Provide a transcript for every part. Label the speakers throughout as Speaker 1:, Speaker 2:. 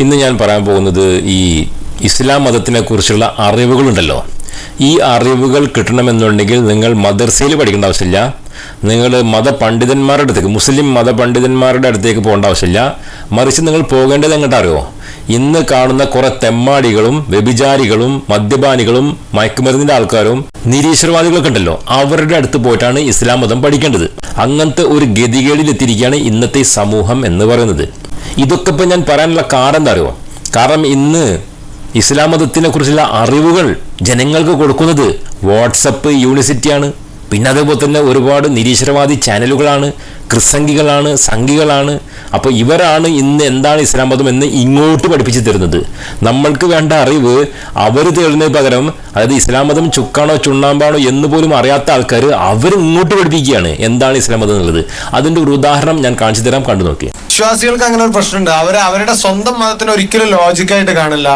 Speaker 1: ഇന്ന് ഞാൻ പറയാൻ പോകുന്നത് ഈ ഇസ്ലാം മതത്തിനെ കുറിച്ചുള്ള അറിവുകളുണ്ടല്ലോ. ഈ അറിവുകൾ കിട്ടണമെന്നുണ്ടെങ്കിൽ നിങ്ങൾ മദർസയിൽ പഠിക്കേണ്ട ആവശ്യമില്ല. നിങ്ങൾ മതപണ്ഡിതന്മാരുടെ അടുത്തേക്ക് മുസ്ലിം മതപണ്ഡിതന്മാരുടെ അടുത്തേക്ക് പോകേണ്ട ആവശ്യമില്ല. മറിച്ച് നിങ്ങൾ പോകേണ്ടത് എങ്ങോട്ട് അറിയോ? ഇന്ന് കാണുന്ന കുറെ തെമ്മാടികളും വ്യഭിചാരികളും മദ്യപാനികളും മയക്കുമരുന്നിന്റെ ആൾക്കാരും നിരീശ്വരവാദികളൊക്കെ ഉണ്ടല്ലോ. അവരുടെ അടുത്ത് പോയിട്ടാണ് ഇസ്ലാം മതം പഠിക്കേണ്ടത്. അങ്ങനത്തെ ഒരു ഗതികേടിലെത്തിയിരിക്കുകയാണ് ഇന്നത്തെ സമൂഹം എന്ന് പറയുന്നത്. ഇതൊക്കെ ഇപ്പം ഞാൻ പറയാനുള്ള കാരണം എന്താ അറിയുമോ കാരണം ഇന്ന് ഇസ്ലാം മതത്തിനെ കുറിച്ചുള്ള അറിവുകൾ ജനങ്ങൾക്ക് കൊടുക്കുന്നത് വാട്സപ്പ് യൂണിവേഴ്സിറ്റിയാണ്. പിന്നെ അതേപോലെ തന്നെ ഒരുപാട് നിരീശ്വരവാദി ചാനലുകളാണ് ക്രിസംഗികളാണ് സംഘികളാണ്. അപ്പോൾ ഇവരാണ് ഇന്ന് എന്താണ് ഇസ്ലാം മതം എന്ന് ഇങ്ങോട്ട് പഠിപ്പിച്ചു തരുന്നത്. നമ്മൾക്ക് വേണ്ട അറിവ് അവർ തേടുന്നതിന് പകരം അതായത് ഇസ്ലാം മതം ചുക്കാണോ ചുണ്ണാമ്പാണോ എന്ന് പോലും അറിയാത്ത ആൾക്കാർ അവർ ഇങ്ങോട്ട് പഠിപ്പിക്കുകയാണ് എന്താണ് ഇസ്ലാം മതം എന്നുള്ളത്. അതിന്റെ ഒരു ഉദാഹരണം ഞാൻ കാണിച്ചു തരാം കണ്ടു നോക്കി
Speaker 2: വിശ്വാസികൾക്ക് അങ്ങനെ ഒരു പ്രശ്നമുണ്ട്. അവർ അവരുടെ സ്വന്തം മതത്തിന് ഒരിക്കലും ലോജിക്കായിട്ട് കാണില്ല.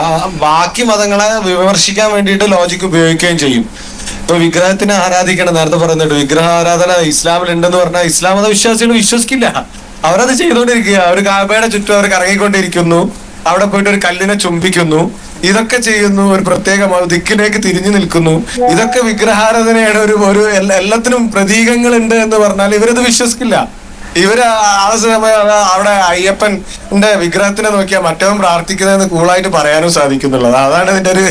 Speaker 2: ബാക്കി മതങ്ങളെ വിമർശിക്കാൻ വേണ്ടിയിട്ട് ലോജിക്ക് ഉപയോഗിക്കുകയും ചെയ്യും. ഇപ്പൊ വിഗ്രഹത്തിനെ ആരാധിക്കണം നേരത്തെ പറയുന്നുണ്ട്. വിഗ്രഹ ആരാധന ഇസ്ലാമിൽ ഉണ്ടെന്ന് പറഞ്ഞാൽ ഇസ്ലാം മത വിശ്വാസികൾ വിശ്വസിക്കില്ല. അവരത് ചെയ്തുകൊണ്ടിരിക്കുക. അവർ കാബയുടെ ചുറ്റും അവർ കറങ്ങിക്കൊണ്ടിരിക്കുന്നു. അവിടെ പോയിട്ട് ഒരു കല്ലിനെ ചുംബിക്കുന്നു. ഇതൊക്കെ ചെയ്യുന്നു. ഒരു പ്രത്യേക ദിക്കിലേക്ക് തിരിഞ്ഞു നിൽക്കുന്നു. ഇതൊക്കെ വിഗ്രഹാരാധനയുടെ ഒരു ഒരു എല്ലാത്തിനും പ്രതീകങ്ങളുണ്ട് എന്ന് പറഞ്ഞാൽ ഇവരത് വിശ്വസിക്കില്ല. ഇവർ ആ സമയം അവിടെ അയ്യപ്പന്റെ വിഗ്രഹത്തിനെ നോക്കിയാൽ മറ്റവൻ പ്രാർത്ഥിക്കുന്നതെന്ന് കൂളായിട്ട് പറയാനും സാധിക്കുന്നുള്ളത്. അതാണ് ഇതിന്റെ ഒരു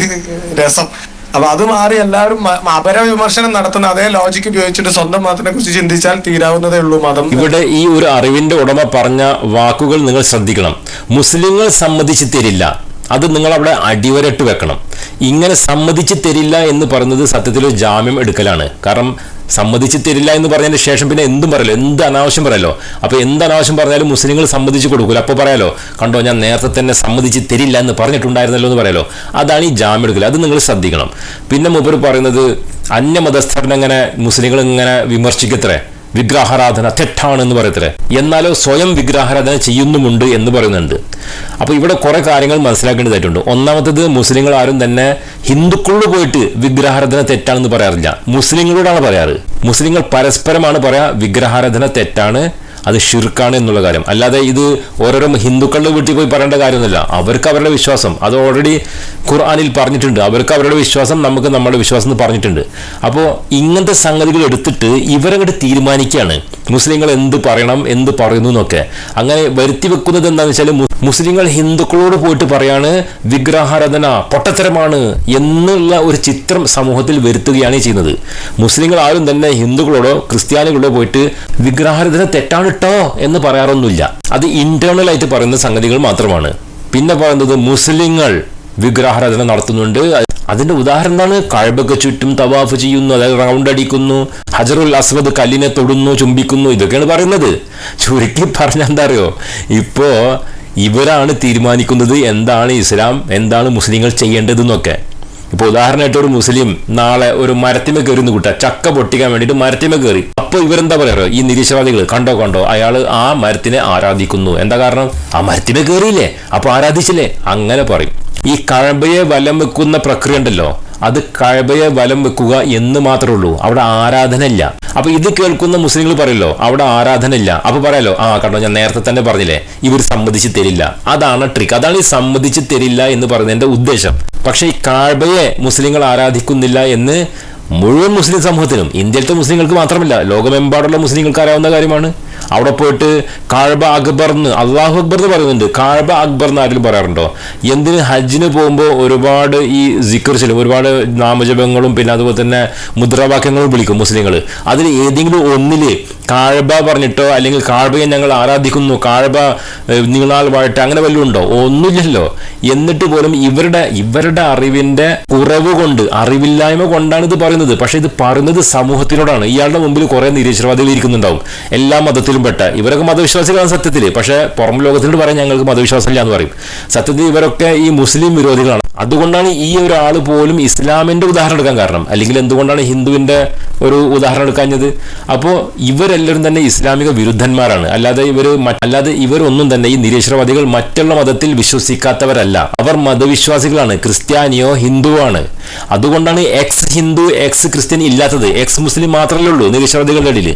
Speaker 2: രസം. അപ്പൊ അത് മാറി എല്ലാവരും അപരവിമർശനം നടത്തുന്ന അതേ ലോജിക്ക് ഉപയോഗിച്ചിട്ട് സ്വന്തം മതത്തിനെ കുറിച്ച് ചിന്തിച്ചാൽ തീരാവുന്നതേ ഉള്ളൂ മതം.
Speaker 1: ഇവിടെ ഈ ഒരു അറിവിന്റെ ഉടമ പറഞ്ഞ വാക്കുകൾ നിങ്ങൾ ശ്രദ്ധിക്കണം. മുസ്ലിങ്ങൾ സമ്മതിച്ചു തരില്ല. അത് നിങ്ങൾ അവിടെ അടിവരട്ട് വെക്കണം. ഇങ്ങനെ സമ്മതിച്ചു തരില്ല എന്ന് പറയുന്നത് സത്യത്തിൽ ഒരു ജാമ്യം എടുക്കലാണ്. കാരണം സമ്മതിച്ച് തരില്ല എന്ന് പറഞ്ഞതിന് ശേഷം പിന്നെ എന്തും പറയല്ലോ എന്ത് അനാവശ്യം പറയല്ലോ? അപ്പൊ എന്ത് അനാവശ്യം പറഞ്ഞാലും മുസ്ലിങ്ങൾ സമ്മതിച്ച് കൊടുക്കൂല. അപ്പോൾ പറയാലോ കണ്ടോ ഞാൻ നേരത്തെ തന്നെ സമ്മതിച്ച് തരില്ല എന്ന് പറഞ്ഞിട്ടുണ്ടായിരുന്നല്ലോ എന്ന് പറയാലോ? അതാണ് ഈ ജാമ്യം എടുക്കൽ അത് നിങ്ങൾ ശ്രദ്ധിക്കണം. പിന്നെ മൂപ്പർ പറയുന്നത് അന്യമതസ്ഥരനെങ്ങനെ മുസ്ലിങ്ങൾ ഇങ്ങനെ വിമർശിക്കത്രേ? വിഗ്രഹാരാധന തെറ്റാണെന്ന് പറയത്രേ എന്നാലോ സ്വയം വിഗ്രഹാരാധന ചെയ്യുന്നുമുണ്ട് എന്ന് പറയുന്നുണ്ട്. അപ്പോൾ ഇവിടെ കുറേ കാര്യങ്ങൾ മനസ്സിലാക്കേണ്ടതായിട്ടുണ്ട് ഒന്നാമത്തത് മുസ്ലിങ്ങൾ ആരും തന്നെ ഹിന്ദുക്കളോട് പോയിട്ട് വിഗ്രഹാരാധന തെറ്റാണെന്ന് പറയാറില്ല. മുസ്ലിങ്ങളോടാണ് പറയാറ്. മുസ്ലിങ്ങൾ പരസ്പരമാണ് പറയാ വിഗ്രഹാരാധന തെറ്റാണ് അത് ഷിർക്കാണ് എന്നുള്ള കാര്യം. അല്ലാതെ ഇത് ഓരോരോ ഹിന്ദുക്കളുടെ വീട്ടിൽ പോയി പറയേണ്ട കാര്യമൊന്നുമില്ല. അവർക്ക് അവരുടെ വിശ്വാസം. അത് ഓൾറെഡി ഖുർആാനിൽ പറഞ്ഞിട്ടുണ്ട്. അവർക്ക് അവരുടെ വിശ്വാസം നമുക്ക് നമ്മുടെ വിശ്വാസം എന്ന് പറഞ്ഞിട്ടുണ്ട്. അപ്പോൾ ഇങ്ങനത്തെ സംഗതികൾ എടുത്തിട്ട് ഇവരങ്ങോട്ട് തീരുമാനിക്കുകയാണ്. മുസ്ലിങ്ങൾ എന്ത് പറയണം എന്ത് പറയുന്നു എന്നൊക്കെ. അങ്ങനെ വരുത്തി വെക്കുന്നത് എന്താണെന്ന് വെച്ചാൽ മുസ്ലിങ്ങൾ ഹിന്ദുക്കളോട് പോയിട്ട് പറയാണ് വിഗ്രഹാരാധന പൊട്ടത്തരമാണ് എന്നുള്ള ഒരു ചിത്രം സമൂഹത്തിൽ വരുത്തുകയാണ് ചെയ്യുന്നത്. മുസ്ലിങ്ങൾ ആരും തന്നെ ഹിന്ദുക്കളോടോ ക്രിസ്ത്യാനികളോടോ പോയിട്ട് വിഗ്രഹാരാധന തെറ്റാണ് കേട്ടോ എന്ന് പറയാറൊന്നുമില്ല. അത് ഇന്റേണൽ ആയിട്ട് പറയുന്ന സംഗതികൾ മാത്രമാണ്. പിന്നെ പറയുന്നത് മുസ്ലിങ്ങൾ വിഗ്രഹാരാധന നടത്തുന്നുണ്ട്. അതിന്റെ ഉദാഹരണമാണ് കഴബക്ക് ചുറ്റും തവാഫ് ചെയ്യുന്നു അതായത് റൗണ്ട് അടിക്കുന്നു ഹജറുൽ അസ്വദ് കല്ലിനെ തൊടുന്നു ചുംബിക്കുന്നു ഇതൊക്കെയാണ് പറയുന്നത്. ചുരുക്കി പറഞ്ഞ എന്താ അറിയോ? ഇപ്പോ ഇവരാണ് തീരുമാനിക്കുന്നത് എന്താണ് ഇസ്ലാം എന്താണ് മുസ്ലിങ്ങൾ ചെയ്യേണ്ടതെന്നൊക്കെ ഇപ്പോൾ ഉദാഹരണമായിട്ട് ഒരു മുസ്ലിം നാളെ ഒരു മരത്തിമ കയറി എന്ന് കൂട്ടുക ചക്ക പൊട്ടിക്കാൻ വേണ്ടിയിട്ട് മരത്തിമ കയറി. അപ്പോൾ ഇവരെന്താ പറയാറോ ഈ നിരീശ്വരവാദികൾ കണ്ടോ കണ്ടോ? അയാൾ ആ മരത്തിനെ ആരാധിക്കുന്നു. എന്താ കാരണം? ആ മരത്തിമ കയറിയില്ലേ? അപ്പോൾ ആരാധിച്ചില്ലേ? അങ്ങനെ പറയും. ഈ കഴമ്പയെ വലം വെക്കുന്ന പ്രക്രിയ ഉണ്ടല്ലോ. അത് കഴബയെ വലം വെക്കുക എന്ന് മാത്രമേ ഉള്ളൂ അവിടെ ആരാധന ഇല്ല അപ്പൊ ഇത് കേൾക്കുന്ന മുസ്ലിങ്ങൾ പറയല്ലോ അവിടെ ആരാധന ഇല്ല അപ്പൊ പറയാലോ ആ കണ്ടോ ഞാൻ നേരത്തെ തന്നെ പറഞ്ഞില്ലേ ഇവർ സമ്മതിച്ച് തരില്ല. അതാണ് ട്രിക്ക് അതാണ് ഈ സമ്മതിച്ച് തരില്ല എന്ന് പറയുന്നതിന്റെ ഉദ്ദേശം. പക്ഷേ ഈ കാഴ്ബയെ മുസ്ലിങ്ങൾ ആരാധിക്കുന്നില്ല എന്ന് മുഴുവൻ മുസ്ലിം സമൂഹത്തിനും ഇന്ത്യയിലത്തെ മുസ്ലിങ്ങൾക്ക് മാത്രമല്ല ലോകമെമ്പാടുള്ള മുസ്ലിങ്ങൾക്ക് അറിയാവുന്ന കാര്യമാണ്. അവിടെ പോയിട്ട് കാഴ്ബ അക്ബർ എന്ന് അള്ളാഹു അക്ബർ എന്ന് പറയുന്നുണ്ട്. കാഴ്ബ അക്ബർ എന്ന് ആരെങ്കിലും പറയാറുണ്ടോ? എന്തിന് ഹജ്ജിന് പോകുമ്പോൾ ഒരുപാട് ഈ സിക്കർ ചെല്ലും ഒരുപാട് നാമജപങ്ങളും പിന്നെ അതുപോലെ തന്നെ മുദ്രാവാക്യങ്ങളും വിളിക്കും മുസ്ലിങ്ങൾ അതിൽ ഏതെങ്കിലും ഒന്നിൽ കാഴ്ബ പറഞ്ഞിട്ടോ അല്ലെങ്കിൽ കാഴ്ബയെ ഞങ്ങൾ ആരാധിക്കുന്നു കാഴ്ബ നീളാൽ വാഴട്ടെ അങ്ങനെ വല്ലതും ഉണ്ടോ? ഒന്നുമില്ലല്ലോ. എന്നിട്ട് പോലും ഇവരുടെ ഇവരുടെ അറിവിന്റെ കുറവ് കൊണ്ട് അറിവില്ലായ്മ കൊണ്ടാണ് ഇത് പറയുന്നത്. പക്ഷേ ഇത് പറയുന്നത് സമൂഹത്തിനോടാണ്. ഇയാളുടെ മുമ്പിൽ കുറേ നിരീശ്വരവാദികൾ ഇരിക്കുന്നുണ്ടാവും. എല്ലാ മതത്തിലും പെട്ട ഇവരൊക്കെ മതവിശ്വാസികളാണ് സത്യത്തിൽ പക്ഷേ പുറം ലോകത്തിനോട് പറയാൻ ഞങ്ങൾക്ക് മതവിശ്വാസമില്ല എന്ന് പറയും. സത്യത്തിൽ ഇവരൊക്കെ ഈ മുസ്ലിം വിരോധികളാണ്. അതുകൊണ്ടാണ് ഈ ഒരാൾ പോലും ഇസ്ലാമിന്റെ ഉദാഹരണം എടുക്കാൻ കാരണം. അല്ലെങ്കിൽ എന്തുകൊണ്ടാണ് ഹിന്ദുവിന്റെ ഒരു ഉദാഹരണം എടുക്കാഞ്ഞത്? അപ്പോൾ ഇവരെല്ലാവരും തന്നെ ഇസ്ലാമിക വിരുദ്ധന്മാരാണ്. അല്ലാതെ ഇവർ അല്ലാതെ ഇവരൊന്നും തന്നെ ഈ നിരീശ്വരവാദികൾ മറ്റുള്ള മതത്തിൽ വിശ്വസിക്കാത്തവരല്ല. അവർ മതവിശ്വാസികളാണ്. ക്രിസ്ത്യാനിയോ ഹിന്ദുവോ ആണ് അതുകൊണ്ടാണ് എക്സ് ഹിന്ദു എക്സ് ക്രിസ്ത്യൻ ഇല്ലാത്തത്. എക്സ് മുസ്ലിം മാത്രമേ ഉള്ളൂ നിരീശ്വരവാദികളുടെ ഇടയിൽ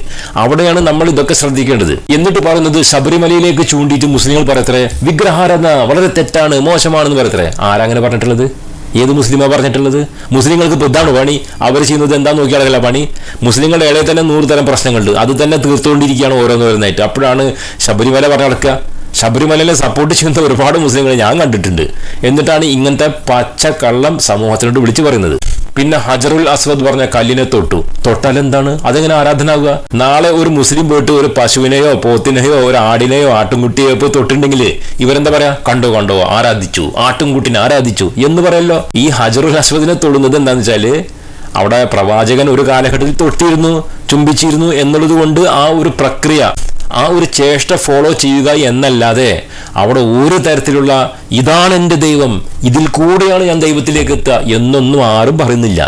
Speaker 1: അവിടെയാണ് നമ്മൾ ഇതൊക്കെ ശ്രദ്ധിക്കേണ്ടത്. എന്നിട്ട് പറയുന്നത് ശബരിമലയിലേക്ക് ചൂണ്ടിയിട്ട് മുസ്ലിങ്ങൾ പറയത്രേ വിഗ്രഹാരാധന വളരെ തെറ്റാണ് മോശമാണെന്ന് പറയത്രേ. ആരങ്ങനെ പറഞ്ഞിട്ടുള്ളത്? ഏത് മുസ്ലിമാണ് പറഞ്ഞിട്ടുള്ളത്? മുസ്ലിങ്ങൾക്ക് ബുദ്ധാണ് പണി. അവർ ചെയ്യുന്നത് എന്താ നോക്കിയാളല്ല പണി മുസ്ലിങ്ങളുടെ ഇടയിൽ തന്നെ നൂറ് തരം പ്രശ്നങ്ങളുണ്ട്. അത് തന്നെ തീർത്തുകൊണ്ടിരിക്കുകയാണ് ഓരോന്നോരോന്നായിട്ട്. അപ്പോഴാണ് ശബരിമല പറഞ്ഞു നടക്കുക. ശബരിമലയിലെ സപ്പോർട്ട് ചെയ്യുന്ന ഒരുപാട് മുസ്ലിങ്ങളെ ഞാൻ കണ്ടിട്ടുണ്ട്. എന്നിട്ടാണ് ഇങ്ങനത്തെ പച്ചക്കള്ളം സമൂഹത്തിനോട് വിളിച്ചു പറയുന്നത്. പിന്നെ ഹജറുൽ അസ്വദ് പറഞ്ഞ കല്ലിനെ തൊട്ടു. തൊട്ടാൽ എന്താണ് അതെങ്ങനെ ആരാധനാവുക? നാളെ ഒരു മുസ്ലിം പോയിട്ട് ഒരു പശുവിനെയോ പോത്തിനെയോ ഒരു ആടിനെയോ ആട്ടുംകുട്ടിയോ ഇപ്പോൾ തൊട്ടിട്ടുണ്ടെങ്കിൽ ഇവരെന്താ പറയാ? കണ്ടോ കണ്ടോ ആരാധിച്ചു. ആട്ടുംകുട്ടിനെ ആരാധിച്ചു. എന്ന് പറയല്ലോ. ഈ ഹജറുൽ അസ്വദിനെ തൊടുന്നത് എന്താന്ന് വെച്ചാൽ അവിടെ പ്രവാചകൻ ഒരു കാലഘട്ടത്തിൽ തൊട്ടിരുന്നു ചുംബിച്ചിരുന്നു എന്നുള്ളത് കൊണ്ട് ആ ഒരു പ്രക്രിയ ആ ഒരു ചേഷ്ട ഫോളോ ചെയ്യുക എന്നല്ലാതെ അവിടെ ഒരു തരത്തിലുള്ള ഇതാണ് എന്റെ ദൈവം ഇതിൽ കൂടെയാണ് ഞാൻ ദൈവത്തിലേക്ക് എത്തുക എന്നൊന്നും ആരും പറയുന്നില്ല.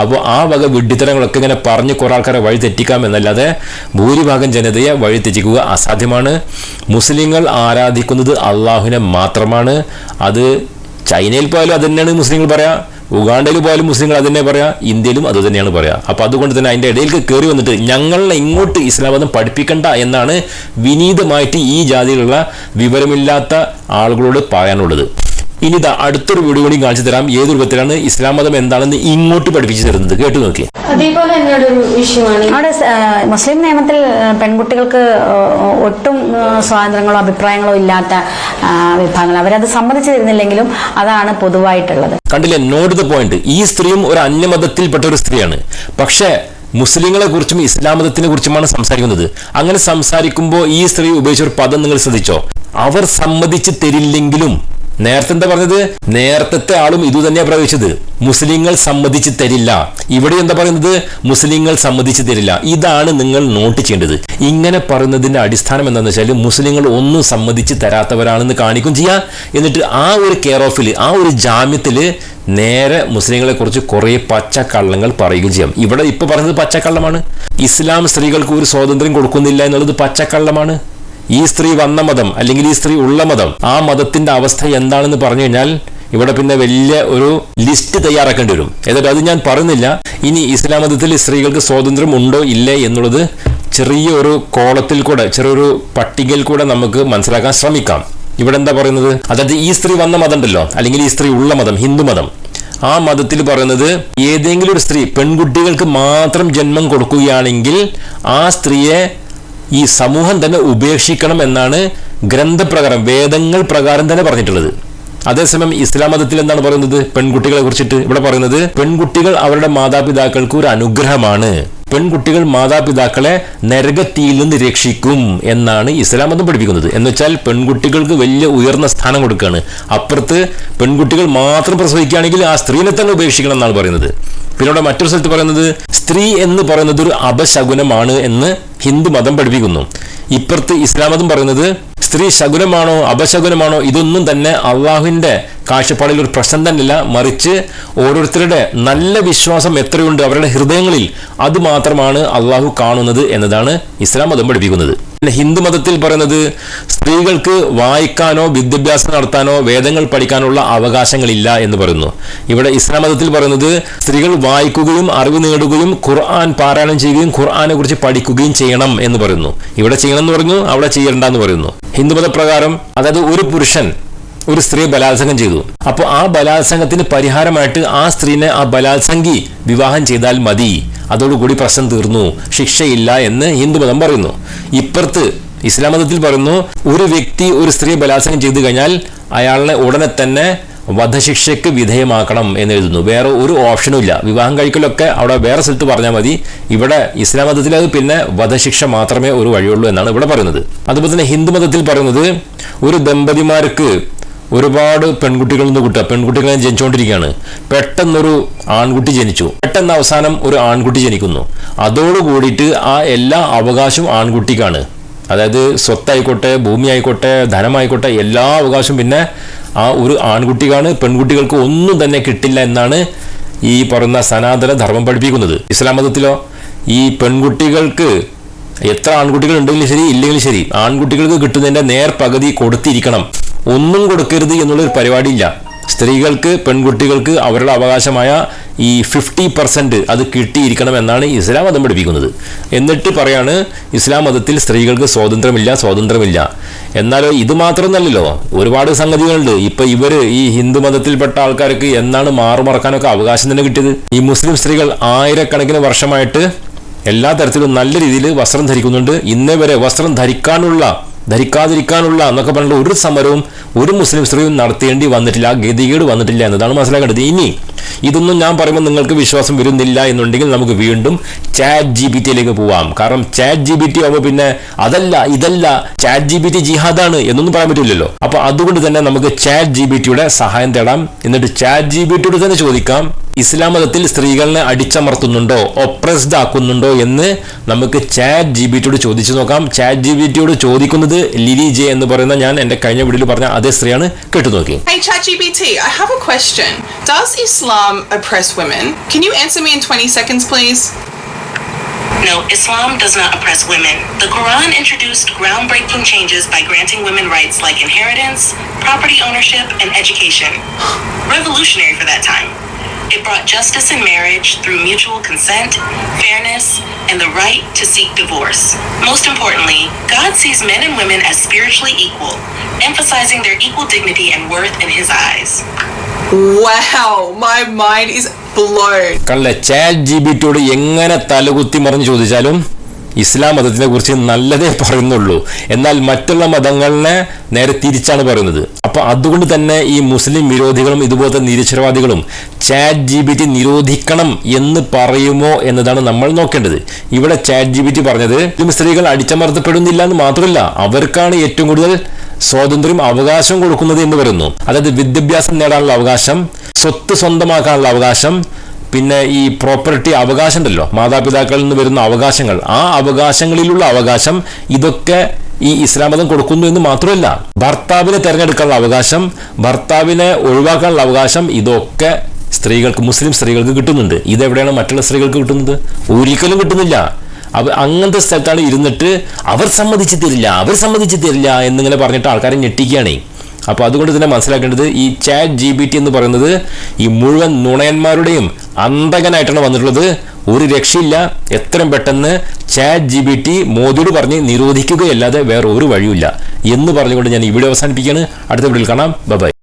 Speaker 1: അപ്പോൾ ആ വക വിഡ്ഢിത്തരങ്ങളൊക്കെ ഇങ്ങനെ പറഞ്ഞ് കുറേ ആൾക്കാരെ വഴി തെറ്റിക്കാം എന്നല്ലാതെ ഭൂരിഭാഗം ജനതയെ വഴി തെറ്റിക്കുക അസാധ്യമാണ്. മുസ്ലിങ്ങൾ ആരാധിക്കുന്നത് അള്ളാഹുവിനെ മാത്രമാണ്. അത് ചൈനയിൽ പോയാലും അത് തന്നെയാണ് മുസ്ലിങ്ങൾ പറയാ. ഉഗാണ്ടയിൽ പോയാലും മുസ്ലിങ്ങൾ അത് തന്നെ പറയാ ഇന്ത്യയിലും അത് തന്നെയാണ് പറയാ. അപ്പോൾ അതുകൊണ്ട് തന്നെ അതിന്റെ ഇടയിലേക്ക് കയറി വന്നിട്ട് ഞങ്ങളെ ഇങ്ങോട്ട് ഇസ്ലാമതം പഠിപ്പിക്കണ്ട എന്നാണ് വിനീതമായിട്ട് ഈ ജാതിയിലുള്ള വിവരമില്ലാത്ത ആളുകളോട് പറയാനുള്ളത്. ഇനി ഇതാ അടുത്തൊരു വീഡിയോ കൂടി കാണിച്ചു തരാം. ഏത് രൂപത്തിലാണ്? ഇസ്ലാം മതം എന്താണെന്ന് ഇങ്ങോട്ട് പഠിപ്പിച്ചു തരുന്നത്. കേട്ടു നോക്കി
Speaker 3: അതേപോലെ ഒരു വിഷയമാണ്.
Speaker 4: അവിടെ മുസ്ലിം നിയമത്തിൽ പെൺകുട്ടികൾക്ക് ഒട്ടും സ്വാതന്ത്ര്യങ്ങളോ അഭിപ്രായങ്ങളോ ഇല്ലാത്ത വിഭാഗങ്ങൾ. അവരത് സമ്മതിച്ചു തരുന്നില്ലെങ്കിലും അതാണ് പൊതുവായിട്ടുള്ളത്.
Speaker 1: കണ്ടില്ലേ? നോട്ട് ദ പോയിന്റ് ഈ സ്ത്രീയും ഒരു അന്യമതത്തിൽപ്പെട്ട ഒരു സ്ത്രീയാണ്. പക്ഷേ മുസ്ലിങ്ങളെ കുറിച്ചും ഇസ്ലാം മതത്തിനെ കുറിച്ചുമാണ് സംസാരിക്കുന്നത്. അങ്ങനെ സംസാരിക്കുമ്പോൾ ഈ സ്ത്രീ ഉപയോഗിച്ച ഒരു പദം നിങ്ങൾ ശ്രദ്ധിച്ചോ? അവർ സമ്മതിച്ച് തരില്ലെങ്കിലും നേരത്തെ എന്താ പറഞ്ഞത്? നേരത്തെ ആളും ഇതു തന്നെയാ പ്രവേശിച്ചത് മുസ്ലിങ്ങൾ സമ്മതിച്ചു തരില്ല. ഇവിടെ എന്താ പറയുന്നത്? മുസ്ലിങ്ങൾ സമ്മതിച്ചു തരില്ല. ഇതാണ് നിങ്ങൾ നോട്ട് ചെയ്യേണ്ടത്. ഇങ്ങനെ പറയുന്നതിന്റെ അടിസ്ഥാനം എന്താണെന്ന് വെച്ചാൽ മുസ്ലിങ്ങൾ ഒന്നും സമ്മതിച്ച് തരാത്തവരാണെന്ന് കാണിക്കും ചെയ്യാം. എന്നിട്ട് ആ ഒരു കെയർ ഓഫിൽ ആ ഒരു ജാമ്യത്തിൽ നേരെ മുസ്ലിങ്ങളെ കുറിച്ച് കുറെ പച്ചക്കള്ളങ്ങൾ പറയുകയും ചെയ്യാം. ഇവിടെ ഇപ്പൊ പറഞ്ഞത് പച്ചക്കള്ളമാണ്. ഇസ്ലാം സ്ത്രീകൾക്ക് ഒരു സ്വാതന്ത്ര്യം കൊടുക്കുന്നില്ല എന്നുള്ളത് പച്ചക്കള്ളമാണ്. ഈ സ്ത്രീ വന്ന മതം അല്ലെങ്കിൽ ഈ സ്ത്രീ ഉള്ള മതം ആ മതത്തിന്റെ അവസ്ഥ എന്താണെന്ന് പറഞ്ഞു കഴിഞ്ഞാൽ ഇവിടെ പിന്നെ വലിയ ഒരു ലിസ്റ്റ് തയ്യാറാക്കേണ്ടി വരും. ഏതായാലും അത് ഞാൻ പറയുന്നില്ല. ഇനി ഇസ്ലാം മതത്തിൽ സ്ത്രീകൾക്ക് സ്വാതന്ത്ര്യം ഉണ്ടോ ഇല്ലേ എന്നുള്ളത് ചെറിയ ഒരു കോളത്തിൽ കൂടെ ചെറിയൊരു പട്ടികയിൽ കൂടെ നമുക്ക് മനസ്സിലാക്കാൻ ശ്രമിക്കാം. ഇവിടെ എന്താ പറയുന്നത്? അതായത് ഈ സ്ത്രീ വന്ന മതം ഉണ്ടല്ലോ അല്ലെങ്കിൽ ഈ സ്ത്രീ ഉള്ള മതം ഹിന്ദു മതം. ആ മതത്തിൽ പറയുന്നത് ഏതെങ്കിലും ഒരു സ്ത്രീ പെൺകുട്ടികൾക്ക് മാത്രം ജന്മം കൊടുക്കുകയാണെങ്കിൽ ആ സ്ത്രീയെ ഈ സമൂഹം തന്നെ ഉപേക്ഷിക്കണം എന്നാണ് ഗ്രന്ഥപ്രകാരം വേദങ്ങൾ പ്രകാരം തന്നെ പറഞ്ഞിട്ടുള്ളത്. അതേസമയം ഇസ്ലാം മതത്തിൽ എന്താണ് പറയുന്നത്? പെൺകുട്ടികളെ കുറിച്ചിട്ട് ഇവിടെ പറയുന്നത് പെൺകുട്ടികൾ അവരുടെ മാതാപിതാക്കൾക്ക് ഒരു അനുഗ്രഹമാണ്. പെൺകുട്ടികൾ മാതാപിതാക്കളെ നരകത്തിയിൽ നിന്ന് രക്ഷിക്കും എന്നാണ് ഇസ്ലാം മതം പഠിപ്പിക്കുന്നത്. എന്ന് വെച്ചാൽ പെൺകുട്ടികൾക്ക് വലിയ ഉയർന്ന സ്ഥാനം കൊടുക്കുകയാണ്. അപ്പുറത്ത് പെൺകുട്ടികൾ മാത്രം പ്രസവിക്കുകയാണെങ്കിൽ ആ സ്ത്രീനെ തന്നെ ഉപേക്ഷിക്കണം എന്നാണ് പറയുന്നത്. പിന്നെ ഇവിടെ മറ്റൊരു സ്ഥലത്ത് പറയുന്നത് സ്ത്രീ എന്ന് പറയുന്നത് ഒരു അപശകുനമാണ് എന്ന് ഹിന്ദു മതം പഠിപ്പിക്കുന്നു. ഇപ്പുറത്ത് ഇസ്ലാം മതം പറയുന്നത് സ്ത്രീ ശകുനമാണോ അപശകുനമാണോ ഇതൊന്നും തന്നെ അള്ളാഹുവിന്റെ കാഴ്ചപ്പാടിൽ ഒരു പ്രശ്നം തന്നെയല്ല മറിച്ച് ഓരോരുത്തരുടെ നല്ല വിശ്വാസം എത്രയുണ്ട് അവരുടെ ഹൃദയങ്ങളിൽ അത് മാത്രമാണ് അള്ളാഹു കാണുന്നത് എന്നതാണ് ഇസ്ലാം മതം പഠിപ്പിക്കുന്നത്. പിന്നെ ഹിന്ദു മതത്തിൽ പറയുന്നത് സ്ത്രീകൾക്ക് വായിക്കാനോ വിദ്യാഭ്യാസം നടത്താനോ വേദങ്ങൾ പഠിക്കാനുള്ള അവകാശങ്ങളില്ല എന്ന് പറയുന്നു. ഇവിടെ ഇസ്ലാം മതത്തിൽ പറയുന്നത് സ്ത്രീകൾ വായിക്കുകയും അറിവ് നേടുകയും ഖുർആൻ പാരായണം ചെയ്യുകയും ഖുർആനെ കുറിച്ച് പഠിക്കുകയും ചെയ്യണം എന്ന് പറയുന്നു. ഇവിടെ ചെയ്യണം എന്ന് പറഞ്ഞു അവിടെ ചെയ്യണ്ടെന്ന് പറയുന്നു. ഹിന്ദുമത പ്രകാരം അതായത് ഒരു പുരുഷൻ ഒരു സ്ത്രീ ബലാത്സംഗം ചെയ്തു. അപ്പോൾ ആ ബലാത്സംഗത്തിന് പരിഹാരമായിട്ട് ആ സ്ത്രീനെ ആ ബലാത്സംഗി വിവാഹം ചെയ്താൽ മതി. അതോടുകൂടി പ്രശ്നം തീർന്നു. ശിക്ഷയില്ല എന്ന് ഹിന്ദുമതം പറയുന്നു. ഇപ്പുറത്ത് ഇസ്ലാം മതത്തിൽ പറയുന്നു ഒരു വ്യക്തി ഒരു സ്ത്രീ ബലാത്സംഗം ചെയ്തു കഴിഞ്ഞാൽ അയാളെ ഉടനെ തന്നെ വധശിക്ഷയ്ക്ക് വിധേയമാക്കണം എന്ന് എഴുതുന്നു. വേറെ ഒരു ഓപ്ഷനും ഇല്ല. വിവാഹം കഴിക്കലൊക്കെ അവിടെ വേറെ സ്ഥലത്ത് പറഞ്ഞാൽ മതി. ഇവിടെ ഇസ്ലാം മതത്തിൽ അത് പിന്നെ വധശിക്ഷ മാത്രമേ ഒരു വഴിയുള്ളൂ എന്നാണ് ഇവിടെ പറയുന്നത്. അതുപോലെ തന്നെ ഹിന്ദു മതത്തിൽ പറയുന്നത് ഒരു ദമ്പതിമാർക്ക് ഒരുപാട് പെൺകുട്ടികളിൽ നിന്ന് കിട്ടുക പെൺകുട്ടികളെ ജനിച്ചുകൊണ്ടിരിക്കുകയാണ് പെട്ടെന്നൊരു ആൺകുട്ടി ജനിച്ചു. പെട്ടെന്ന് അവസാനം ഒരു ആൺകുട്ടി ജനിക്കുന്നു. അതോട് കൂടിയിട്ട് ആ എല്ലാ അവകാശവും ആൺകുട്ടിക്കാണ്. അതായത് സ്വത്തായിക്കോട്ടെ ഭൂമി ആയിക്കോട്ടെ ധനമായിക്കോട്ടെ എല്ലാ അവകാശവും പിന്നെ ആ ഒരു ആൺകുട്ടിക്കാണ്. പെൺകുട്ടികൾക്ക് ഒന്നും തന്നെ കിട്ടില്ല എന്നാണ് ഈ പറയുന്ന സനാതന ധർമ്മം പഠിപ്പിക്കുന്നത്. ഇസ്ലാം മതത്തിലോ ഈ പെൺകുട്ടികൾക്ക് എത്ര ആൺകുട്ടികൾ ഉണ്ടെങ്കിലും ശരി ഇല്ലെങ്കിലും ശരി ആൺകുട്ടികൾക്ക് കിട്ടുന്നതിന്റെ നേർ പകുതി കൊടുത്തിരിക്കണം. ഒന്നും കൊടുക്കരുത് എന്നുള്ളൊരു പരിപാടിയില്ല. സ്ത്രീകൾക്ക് പെൺകുട്ടികൾക്ക് അവരുടെ അവകാശമായ ഈ ഫിഫ്റ്റി പെർസെന്റ് അത് കിട്ടിയിരിക്കണം എന്നാണ് ഇസ്ലാം മതം പഠിപ്പിക്കുന്നത്. എന്നിട്ട് പറയാണ് ഇസ്ലാം മതത്തിൽ സ്ത്രീകൾക്ക് സ്വാതന്ത്ര്യമില്ല സ്വാതന്ത്ര്യമില്ല. എന്നാലോ ഇത് മാത്രമൊന്നല്ലല്ലോ. ഒരുപാട് സംഗതികളുണ്ട്. ഇപ്പം ഇവർ ഈ ഹിന്ദു മതത്തിൽപ്പെട്ട ആൾക്കാർക്ക് എന്നാണ് മാറുമറക്കാനൊക്കെ അവകാശം തന്നെ കിട്ടിയത്. ഈ മുസ്ലിം സ്ത്രീകൾ ആയിരക്കണക്കിന് വർഷമായിട്ട് എല്ലാ തരത്തിലും നല്ല രീതിയിൽ വസ്ത്രം ധരിക്കുന്നുണ്ട്. ഇന്നേ വരെ വസ്ത്രം ധരിക്കാനുള്ള ധരിക്കാതിരിക്കാനുള്ള എന്നൊക്കെ പറഞ്ഞിട്ട് ഒരു സമരവും ഒരു മുസ്ലിം സ്ത്രീയും നടത്തേണ്ടി വന്നിട്ടില്ല ഗതികേട് വന്നിട്ടില്ല എന്നതാണ് മനസ്സിലാക്കേണ്ടത്. ഇനി ഇതൊന്നും ഞാൻ പറയുമ്പോൾ നിങ്ങൾക്ക് വിശ്വാസം വരുന്നില്ല എന്നുണ്ടെങ്കിൽ നമുക്ക് വീണ്ടും ചാറ്റ് ജി ബി ടിയിലേക്ക് പോവാം. കാരണം ചാറ്റ് ജി ബി ടി ആവുമ്പോൾ പിന്നെ അതല്ല ഇതല്ല ചാറ്റ് ജി ബി ടി ജിഹാദാണ് എന്നൊന്നും പറയാൻ പറ്റില്ലല്ലോ. അപ്പൊ അതുകൊണ്ട് തന്നെ നമുക്ക് ചാറ്റ് ജി ബി ടിയുടെ സഹായം തേടാം. എന്നിട്ട് ചാറ്റ് ജി ബി ടിയോട് തന്നെ ചോദിക്കാം ഇസ്ലാം മതത്തിൽ സ്ത്രീകളെ അടിച്ചമർത്തുന്നുണ്ടോ ഒപ്രസ്ഡ് ആക്കുന്നുണ്ടോ എന്ന് നമുക്ക് ചാറ്റ് ജി ബി ടിയോട് ചോദിച്ചു നോക്കാം ചാറ്റ് ജി ബി ടിയോട് ചോദിക്കുന്നത് ലിലി ജെ എന്ന് പറയുന്ന ഞാൻ എന്റെ കഴിഞ്ഞ വീഡിയോയിൽ പറഞ്ഞ അതേ സ്ത്രീയാണ് കേട്ടുനോക്കി
Speaker 5: Hey ChatGPT, I have a question. Does Islam oppress women? Can you answer me in 20 seconds, please?
Speaker 6: No, Islam does not oppress women. The Quran introduced groundbreaking changes by granting women rights like inheritance, property ownership, and education. Revolutionary for that time. It brought justice in marriage through mutual consent, fairness, and the right to seek divorce. Most importantly, God sees men and women as spiritually equal, emphasizing their equal dignity and worth in His eyes.
Speaker 5: Wow, my mind is blown.
Speaker 1: കണ്ടല്ലേ chat G B ടിയോട് എങ്ങനെ തലകുത്തി മറിഞ്ഞ് ചോദിച്ചാലും ഇസ്ലാം മതത്തിനെ കുറിച്ച് നല്ലതേ പറയുന്നുള്ളൂ എന്നാൽ മറ്റുള്ള മതങ്ങളിനെ നേരെ തിരിച്ചാണ് പറയുന്നത് അപ്പൊ അതുകൊണ്ട് തന്നെ ഈ മുസ്ലിം വിരോധികളും ഇതുപോലത്തെ നിരീശ്വരവാദികളും ചാറ്റ് ജി ബി ടി നിരോധിക്കണം എന്ന് പറയുമോ എന്നതാണ് നമ്മൾ നോക്കേണ്ടത്. ഇവിടെ ചാറ്റ് ജി ബി ടി പറഞ്ഞത് മുസ്ലിം സ്ത്രീകൾ അടിച്ചമർത്തപ്പെടുന്നില്ല എന്ന് മാത്രമല്ല അവർക്കാണ് ഏറ്റവും കൂടുതൽ സ്വാതന്ത്ര്യം അവകാശം കൊടുക്കുന്നത് എന്ന് പറയുന്നു. അതായത് വിദ്യാഭ്യാസം നേടാനുള്ള അവകാശം സ്വത്ത് സ്വന്തമാക്കാനുള്ള അവകാശം പിന്നെ ഈ പ്രോപ്പർട്ടി അവകാശം ഉണ്ടല്ലോ മാതാപിതാക്കളിൽ നിന്ന് വരുന്ന അവകാശങ്ങൾ. ആ അവകാശങ്ങളിലുള്ള അവകാശം ഇതൊക്കെ ഈ ഇസ്ലാം മതം കൊടുക്കുന്നു എന്ന് മാത്രമല്ല ഭർത്താവിനെ തിരഞ്ഞെടുക്കാനുള്ള അവകാശം ഭർത്താവിനെ ഒഴിവാക്കാനുള്ള അവകാശം ഇതൊക്കെ സ്ത്രീകൾക്ക് മുസ്ലിം സ്ത്രീകൾക്ക് കിട്ടുന്നുണ്ട്. ഇതെവിടെയാണ് മറ്റുള്ള സ്ത്രീകൾക്ക് കിട്ടുന്നത്? ഒരിക്കലും കിട്ടുന്നില്ല. അവ അങ്ങനത്തെ സ്ഥലത്താണ് ഇരുന്നിട്ട് അവർ സമ്മതിച്ചു തരില്ല അവർ സമ്മതിച്ചു തരില്ല എന്നിങ്ങനെ പറഞ്ഞിട്ട് ആൾക്കാരെ ഞെട്ടിക്കുകയാണേ. അപ്പോൾ അതുകൊണ്ട് തന്നെ മനസ്സിലാക്കേണ്ടത് ഈ ചാറ്റ് ജി ബി ടി എന്ന് പറയുന്നത് ഈ മുഴുവൻ നുണയന്മാരുടെയും അന്തകനായിട്ടാണ് വന്നിട്ടുള്ളത്. ഒരു രക്ഷയില്ല. എത്രയും പെട്ടെന്ന് ചാറ്റ് ജി ബി ടി മോദിയോട് പറഞ്ഞ് നിരോധിക്കുകയല്ലാതെ വേറെ ഒരു വഴിയുമില്ല എന്ന് പറഞ്ഞുകൊണ്ട് ഞാൻ വീഡിയോ അവസാനിപ്പിക്കുകയാണ്. അടുത്ത വീട്ടിൽ കാണാം. ബൈ